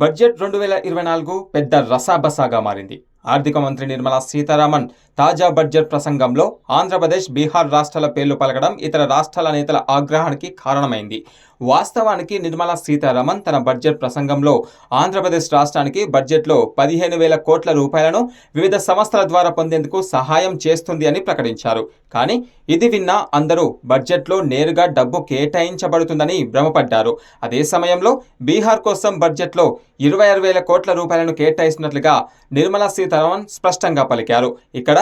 Budget రెండు వేల ఇరవై నాలుగు పెద్ద రసాబసాగా మారింది. ఆర్థిక మంత్రి నిర్మలా సీతారామన్ తాజా బడ్జెట్ ప్రసంగంలో ఆంధ్రప్రదేశ్ బీహార్ రాష్ట్రాల పేర్లు పలకడం ఇతర రాష్ట్రాల నేతల ఆగ్రహానికి కారణమైంది. వాస్తవానికి నిర్మలా సీతారామన్ తన బడ్జెట్ ప్రసంగంలో ఆంధ్రప్రదేశ్ రాష్ట్రానికి బడ్జెట్లో పదిహేను వేల కోట్ల రూపాయలను వివిధ సంస్థల ద్వారా పొందేందుకు సహాయం చేస్తుంది అని ప్రకటించారు. కానీ ఇది విన్న అందరూ బడ్జెట్లో నేరుగా డబ్బు కేటాయించబడుతుందని భ్రమపడ్డారు. అదే సమయంలో బీహార్ కోసం బడ్జెట్లో ఇరవై ఆరు వేల కోట్ల రూపాయలను కేటాయిస్తున్నట్లుగా నిర్మలా సీతారామన్ స్పష్టంగా పలికారు. ఇక్కడ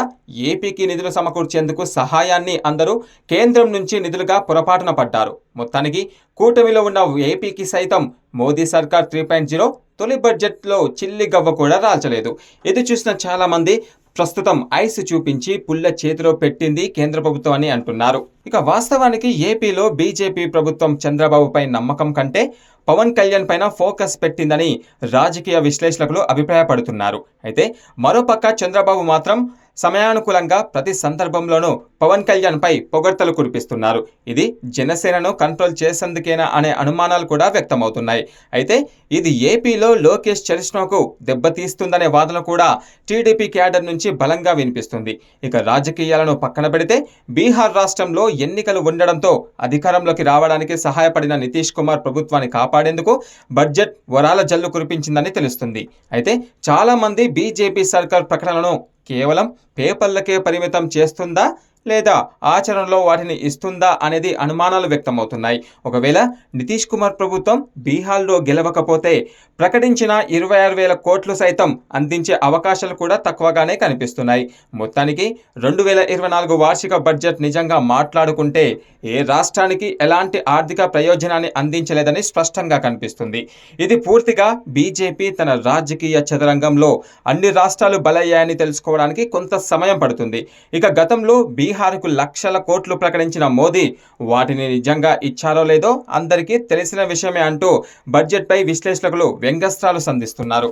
ఏపీకి నిధులు సమకూర్చేందుకు సహాయాన్ని అందరూ కేంద్రం నుంచి నిధులుగా పొరపాటున పడ్డారు. మొత్తానికి కూటమిలో ఉన్న ఏపీకి సైతం మోదీ సర్కార్ త్రీ పాయింట్ జీరో తొలి బడ్జెట్లో చిల్లి గవ్వ కూడా రాల్చలేదు. ఇది చూసిన చాలామంది ప్రస్తుతం ఐస్ చూపించి పుల్ల చేతిలో పెట్టింది కేంద్ర ప్రభుత్వం అని అంటున్నారు. ఇక వాస్తవానికి ఏపీలో బీజేపీ ప్రభుత్వం చంద్రబాబుపై నమ్మకం కంటే పవన్ కళ్యాణ్ పైన ఫోకస్ పెట్టిందని రాజకీయ విశ్లేషకులు అభిప్రాయపడుతున్నారు. అయితే మరోపక్క చంద్రబాబు మాత్రం సమయానుకూలంగా ప్రతి సందర్భంలోనూ పవన్ కళ్యాణ్పై పొగడ్తలు కురిపిస్తున్నారు. ఇది జనసేనను కంట్రోల్ చేసేందుకేనా అనే అనుమానాలు కూడా వ్యక్తమవుతున్నాయి. అయితే ఇది ఏపీలో లోకేష్ చరిష్మాకు దెబ్బతీస్తుందనే వాదన కూడా టీడీపీ క్యాడర్ నుంచి బలంగా వినిపిస్తుంది. ఇక రాజకీయాలను పక్కన పెడితే బీహార్ రాష్ట్రంలో ఎన్నికలు ఉండడంతో అధికారంలోకి రావడానికి సహాయపడిన నితీష్ కుమార్ ప్రభుత్వాన్ని కాపాడేందుకు బడ్జెట్ వరాల జల్లు కురిపించిందని తెలుస్తుంది. అయితే చాలామంది బీజేపీ సర్కార్ ప్రకటనలను కేవలం పేపర్లకే పరిమితం చేస్తుందా? లేదా ఆచరణలో వాటిని ఇస్తుందా అనేది అనుమానాలు వ్యక్తమవుతున్నాయి. ఒకవేళ నితీష్ కుమార్ ప్రభుత్వం బీహార్లో గెలవకపోతే ప్రకటించిన ఇరవై ఆరు వేల కోట్లు సైతం అందించే అవకాశాలు కూడా తక్కువగానే కనిపిస్తున్నాయి. మొత్తానికి రెండు వేల ఇరవై నాలుగు వార్షిక బడ్జెట్ నిజంగా మాట్లాడుకుంటే ఏ రాష్ట్రానికి ఎలాంటి ఆర్థిక ప్రయోజనాన్ని అందించలేదని స్పష్టంగా కనిపిస్తుంది. ఇది పూర్తిగా బీజేపీ తన రాజకీయ చదరంగంలో అన్ని రాష్ట్రాలు బలయ్యాయని తెలుసుకోవడానికి కొంత సమయం పడుతుంది. ఇక గతంలో బీహార్కు లక్షల కోట్లు ప్రకటించిన మోదీ వాటిని నిజంగా ఇచ్చారో లేదో అందరికీ తెలిసిన విషయమే అంటూ బడ్జెట్పై విశ్లేషకులు వ్యంగ్యస్త్రాలు సంధిస్తున్నారు.